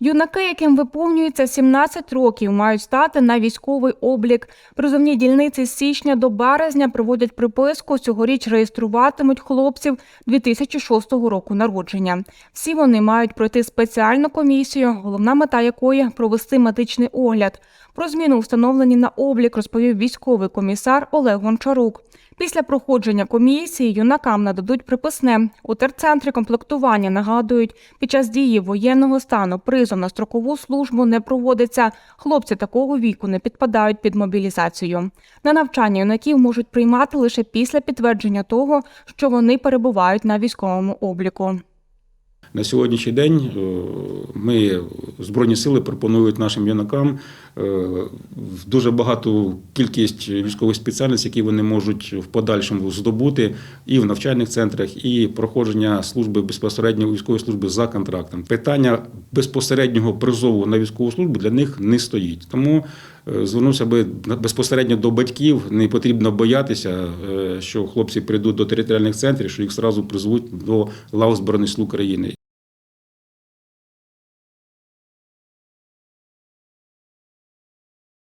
Юнаки, яким виповнюється 17 років, мають стати на військовий облік. Призовні дільниці з січня до березня проводять приписку. Цьогоріч реєструватимуть хлопців 2006 року народження. Всі вони мають пройти спеціальну комісію, головна мета якої провести медичний огляд. Про зміну встановлені на облік розповів військовий комісар Олег Гончарук. Після проходження комісії юнакам нададуть приписне. У терцентрі комплектування нагадують, під час дії воєнного стану призов на строкову службу не проводиться. Хлопці такого віку не підпадають під мобілізацію. На навчання юнаків можуть приймати лише після підтвердження того, що вони перебувають на військовому обліку. На сьогоднішній день е, ми Збройні сили пропонують нашим юнакам е, дуже багату кількість військових спеціальностей, які вони можуть в подальшому здобути і в навчальних центрах, і проходження служби безпосередньо військової служби за контрактом. Питання безпосереднього призову на військову службу для них не стоїть. Тому звернувся би безпосередньо до батьків. Не потрібно боятися, е, що хлопці прийдуть до територіальних центрів, що їх зразу призвуть до лав Збройних сил України.